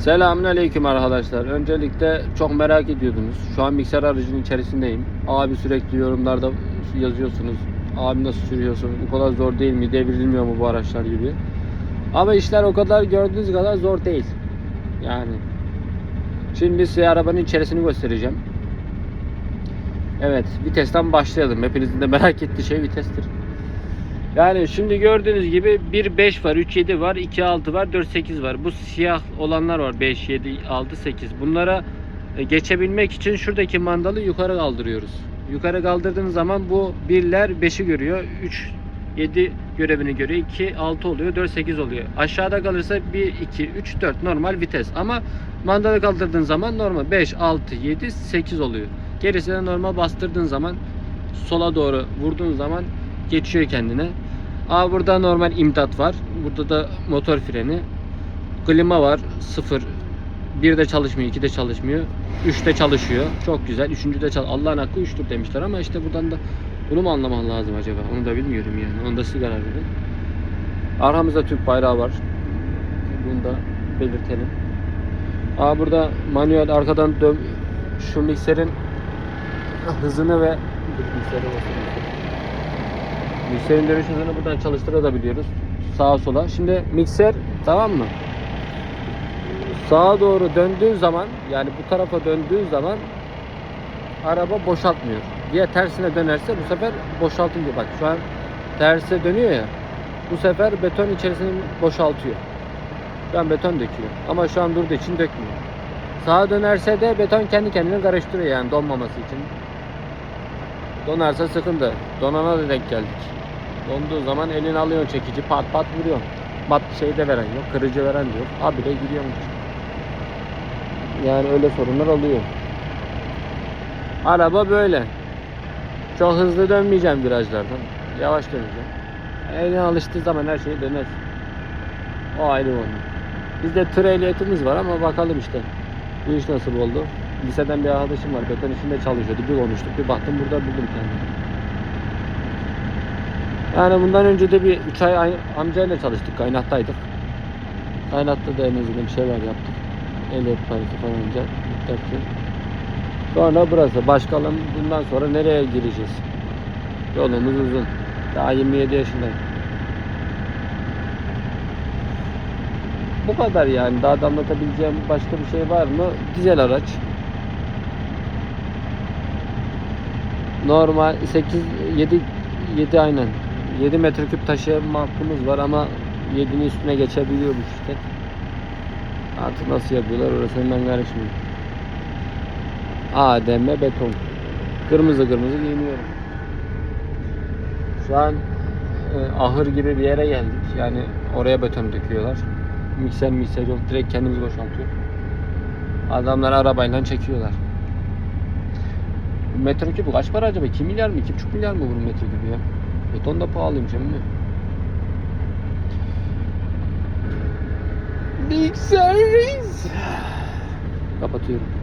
Selamünaleyküm arkadaşlar. Öncelikle çok merak ediyordunuz. Şu an mikser aracının içerisindeyim. Abi sürekli yorumlarda yazıyorsunuz. Abi nasıl sürüyorsun? Bu kadar zor değil mi? Devrilmiyor mu bu araçlar gibi. Ama işler o kadar gördüğünüz kadar zor değil. Yani. Şimdi size arabanın içerisini göstereceğim. Evet, vitesten başlayalım. Hepinizin de merak ettiği şey vitestir. Yani şimdi gördüğünüz gibi 1.5 var, 3.7 var, 2.6 var, 4.8 var. Bu siyah olanlar var. 5, 7, 6, 8. Bunlara e, geçebilmek için şuradaki mandalı yukarı kaldırıyoruz. Yukarı kaldırdığınız zaman bu birler 5'i görüyor. 3 7 görevini görüyor. 2 6 oluyor. 4 8 oluyor. Aşağıda kalırsa 1 2 3 4 normal vites. Ama mandalı kaldırdığın zaman normal 5 6 7 8 oluyor. Gerisi de normal bastırdığın zaman sola doğru vurduğun zaman geçiyor kendine. Aa burada normal imdat var. Burada da motor freni. Klima var. 0. 1 de çalışmıyor, 2 de çalışmıyor. 3 de çalışıyor. Çok güzel. 3. de çal. Allah'ın hakkı 3'tür demişler ama işte buradan da bunu mu anlaman lazım acaba? Onu da bilmiyorum yani. Onu da siz karar verin. Arkamızda Türk bayrağı var. Bunu da belirtelim. Aa burada manuel arkadan dön şu mikserin hızını ve basayım. Mikserin dönüş hızını buradan çalıştırabiliyoruz. Sağa sola. Şimdi mikser tamam mı? Sağa doğru döndüğün zaman yani bu tarafa döndüğün zaman araba boşaltmıyor. Diye tersine dönerse bu sefer boşaltınca bak şu an terse dönüyor ya. Bu sefer beton içerisini boşaltıyor. Ben beton döküyor. Ama şu an durduğu için dökmüyor. Sağa dönerse de beton kendi kendine karıştırıyor yani donmaması için. Donarsa sıkıntı. Donana da denk geldik. Donduğu zaman elini alıyorsun çekici pat pat vuruyorsun. Mat şey de veren yok, kırıcı veren de yok. Abi de giriyormuş. Yani öyle sorunlar oluyor. Araba böyle. Çok hızlı dönmeyeceğim virajlardan. Yavaş döneceğim. Eline alıştığı zaman her şey döner. O ayrı konu. Bizde tır ehliyetimiz var ama bakalım işte. Bu iş nasıl oldu? Liseden bir arkadaşım var. Beton işinde çalışıyordu. Bir konuştuk. Bir baktım burada buldum kendimi. Yani bundan önce de bir 3 ay ay- amcayla çalıştık. Kaynaktaydık. Kaynatta da en azından bir şeyler yaptık. Ehliyet parası falan önce. Sonra burası. Başkalım bundan sonra nereye gireceğiz? Yolumuz uzun. Daha 27 yaşındayım. Bu kadar yani. Daha da anlatabileceğim başka bir şey var mı? Dizel araç. Normal 8 7 7 aynen. 7 metreküp taşıyma hakkımız var ama 7'nin üstüne geçebiliyor bu şirket. Artık nasıl yapıyorlar orasını ben karışmıyorum. ADM beton. Kırmızı kırmızı giyiniyorum. Şu an e, ahır gibi bir yere geldik. Yani oraya beton döküyorlar. Mikser mikser yok. Direkt kendimiz boşaltıyor. Adamlar arabayla çekiyorlar. Metreküp kaç para acaba? 2 milyar mı? 2,5 milyar mı bunun metreküpü ya? Beton da pahalıymış emmi. Big service. Kapatıyorum.